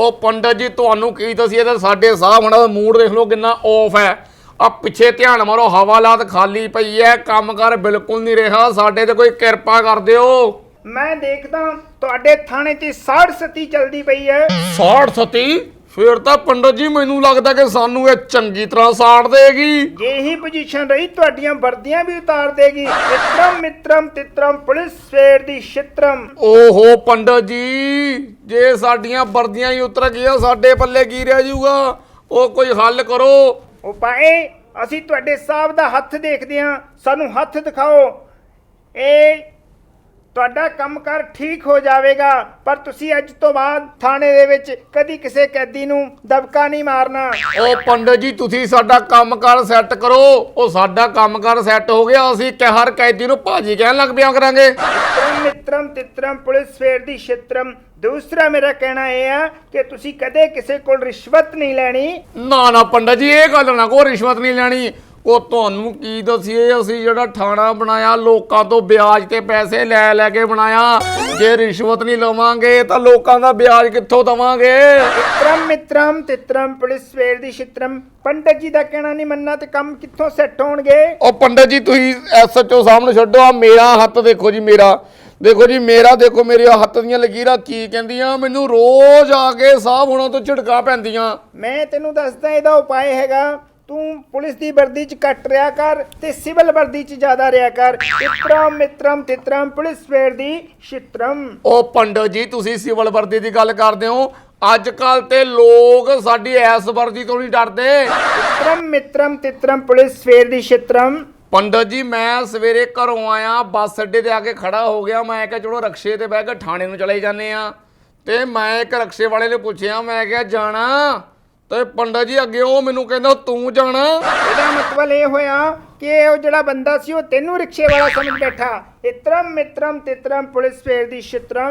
ਉਹ ਪੰਡਤ ਜੀ ਤੁਹਾਨੂੰ ਕੀ ਦਸੀਏ ਤੇ ਸਾਡੇ ਸਾਹ ਬਣਾ ਦਾ ਮੂਡ ਦੇਖ ਲਓ ਕਿੰਨਾ ਆਫ ਹੈ। ਆ ਪਿੱਛੇ ਧਿਆਨ ਮਾਰੋ ਹਵਾਲਾਤ ਖਾਲੀ ਪਈ ਹੈ ਕੰਮਕਾਰ ਬਿਲਕੁਲ ਨਹੀਂ ਰਿਹਾ ਸਾਡੇ ਤੇ ਕੋਈ ਕਿਰਪਾ ਕਰ ਦਿਓ। ਮੈਂ ਦੇਖਦਾ ਤੁਹਾਡੇ ਥਾਣੇ 'ਚ ਸਾੜ ਸਤੀ ਚਲਦੀ ਪਈ ਹੈ। ਸਾੜ ਸਤੀ ਫਿਰ ਤਾਂ ਪੰਡਤ ਜੀ ਮੈਨੂੰ ਲੱਗਦਾ ਕਿ ਸਾਨੂੰ ਇਹ ਚੰਗੀ ਤਰ੍ਹਾਂ ਸਾੜ ਦੇਗੀ। ਜੇ ਹੀ ਪੋਜੀਸ਼ਨ ਰਹੀ ਤੁਹਾਡੀਆਂ ਵਰਦੀਆਂ ਵੀ ਉਤਾਰ ਦੇਗੀ। ਮਿੱਤਰਮ ਮਿੱਤਰਮ ਤਿੱਤਰਮ ਪੁਲਿਸ ਸਵੇਰ ਦੀ ਛਿੱਤਰਮ। ਓਹੋ ਪੰਡਤ ਜੀ ਜੇ ਸਾਡੀਆਂ ਵਰਦੀਆਂ ਹੀ ਉਤਰ ਗਈਆਂ ਸਾਡੇ ਪੱਲੇ ਕੀ ਰਹਿ ਜਾਊਗਾ? ਉਹ ਕੋਈ ਹੱਲ ਕਰੋ। ਉਪਾਏ ਅਸੀਂ ਤੁਹਾਡੇ ਸਾਹਿਬ ਦਾ ਹੱਥ ਦੇਖਦੇ ਹਾਂ। ਸਾਨੂੰ ਹੱਥ ਦਿਖਾਓ। ਇਹ ਤੁਹਾਡਾ ਕੰਮਕਾਰ ਠੀਕ ਹੋ ਜਾਵੇਗਾ ਪਰ ਤੁਸੀਂ ਅੱਜ ਤੋਂ ਬਾਅਦ ਥਾਣੇ ਦੇ ਵਿੱਚ ਕਦੀ ਕਿਸੇ ਕੈਦੀ ਨੂੰ ਦਬਕਾ ਨਹੀਂ ਮਾਰਨਾ। ਉਹ ਪੰਡਤ ਜੀ ਤੁਸੀਂ ਸਾਡਾ ਕੰਮਕਾਰ ਸੈੱਟ ਕਰੋ। ਉਹ ਸਾਡਾ ਕੰਮਕਾਰ ਸੈੱਟ ਹੋ ਗਿਆ ਅਸੀਂ ਕਿ ਹਰ ਕੈਦੀ ਨੂੰ ਭਾਜੀ ਕਹਿਣ ਲੱਗ ਪਿਆ ਕਰਾਂਗੇ। ਮਿੱਤਰਮ ਮਿੱਤਰਮ ਤਿੱਤਰਮ ਪੁਲਿਸ ਸਵੇਰ ਦੀ ਛਿੱਤਰਮ। ਦੂਸਰਾ ਮੇਰਾ ਕਹਿਣਾ ਇਹ ਆ ਕਿ ਤੁਸੀਂ ਕਦੇ ਕਿਸੇ ਕੋਲ ਰਿਸ਼ਵਤ ਨਹੀਂ ਲੈਣੀ। ਨਾ ਨਾ ਪੰਡਤ ਜੀ ਇਹ ਗੱਲ ਨਾ ਕੋ ਰਿਸ਼ਵਤ ਨਹੀਂ ਲੈਣੀ। ਉਹ ਤੁਹਾਨੂੰ ਕੀ ਦਸੀਏ ਅਸੀਂ ਜਿਹੜਾ ਥਾਣਾ ਬਣਾਇਆ ਲੋਕਾਂ ਤੋਂ ਵਿਆਜ ਤੇ ਪੈਸੇ ਲੈ ਲੈ ਕੇ ਬਣਾਇਆ। ਜੇ ਰਿਸ਼ਵਤ ਨਹੀਂ ਲਵਾਂਗੇ ਤਾਂ ਲੋਕਾਂ ਦਾ ਵਿਆਜ ਕਿੱਥੋਂ ਦਵਾਂਗੇ? ਮਿੱਤਰਮ ਮਿੱਤਰਮ ਤਿੱਤਰਮ ਪੁਲਿਸ ਸਵੇਰ ਦੀ ਛਿੱਤਰਮ। ਪੰਡਤ ਜੀ ਦਾ ਕਹਿਣਾ ਨਹੀਂ ਮੰਨਣਾ ਤੇ ਕੰਮ ਕਿੱਥੋਂ ਸੈੱਟ ਹੋਣਗੇ? ਉਹ ਪੰਡਤ ਜੀ ਤੁਸੀਂ ਐਸਐਚਓ ਸਾਹਮਣੇ ਛੱਡੋ ਆ ਮੇਰਾ ਹੱਥ ਦੇਖੋ ਜੀ ਮੇਰਾ। ਦੇਖੋ ਜੀ ਮੇਰਾ ਦੇਖੋ ਮੇਰੇ ਹੱਥ ਦੀਆਂ ਲਕੀਰਾਂ ਕੀ ਕਹਿੰਦੀਆਂ ਮੈਨੂੰ ਰੋਜ਼ ਆ ਕੇ ਸਾਹ ਹੋਣਾ ਤੋਂ ਝਿੜਕਾਂ ਪੈਂਦੀਆਂ। ਮੈਂ ਤੈਨੂੰ ਦੱਸਦਾ ਇਹਦਾ ਉਪਾਅ ਹੈਗਾ ਤੂੰ ਪੁਲਿਸ ਦੀ ਵਰਦੀ 'ਚ ਘੱਟ ਰਿਆ ਕਰ ਤੇ ਸਿਵਲ ਵਰਦੀ 'ਚ ਜ਼ਿਆਦਾ ਰਿਆ ਕਰ। ਮਿੱਤਰਮ ਮਿੱਤਰਮ ਤਿੱਤਰਮ ਪੁਲਿਸ ਸਵੇਰ ਦੀ ਛਿੱਤਰਮ। ਉਹ ਪੰਡਤ ਜੀ ਤੁਸੀਂ ਸਿਵਲ ਵਰਦੀ ਦੀ ਗੱਲ ਕਰਦੇ ਹੋ। ਅੱਜ ਕੱਲ ਤੇ ਲੋਕ ਸਾਡੀ ਐਸ ਵਰਦੀ ਤੋਂ ਨਹੀਂ ਡਰਦੇ। ਮਿੱਤਰਮ ਮਿੱਤਰਮ ਤਿੱਤਰਮ ਪੁਲਿਸ ਸਵੇਰ ਦੀ ਛਿੱਤਰਮ। ਪੰਡਤ ਜੀ ਮੈਂ ਸਵੇਰੇ ਘਰੋਂ ਆਇਆ ਬੱਸ ਅੱਡੇ ਤੇ ਆ ਕੇ ਖੜਾ ਹੋ ਗਿਆ। ਮੈਂ ਕਿਹਾ ਚਲੋ ਰਕਸ਼ੇ ਤੇ ਬਹਿ ਕੇ ਥਾਣੇ ਨੂੰ ਚਲੇ ਜਾਂਦੇ ਆ ਤੇ ਮੈਂ ਇੱਕ ਰਕਸ਼ੇ ਵਾਲੇ ਨੇ ਪੁੱਛਿਆ ਮੈਂ ਕਿਹਾ ਜਾਣਾ? ਤੇ ਪੰਡਾ ਜੀ ਅੱਗੇ ਉਹ ਮੈਨੂੰ ਕਹਿੰਦਾ, ਤੂੰ ਜਾਣਾ? ਇਹਦਾ ਮਤਲਬ ਇਹ ਹੋਇਆ ਕਿ ਉਹ ਜਿਹੜਾ ਬੰਦਾ ਸੀ, ਉਹ ਤੈਨੂੰ ਰਿਕਸ਼ੇ ਵਾਲਾ ਸਮਝ ਬੈਠਾ। ਇਤਰਮ ਮਿੱਤਰਮ ਤਿਤਰਮ ਪੁਲਿਸ ਫੇਰ ਦੀ ਸ਼ਿਤਰਮ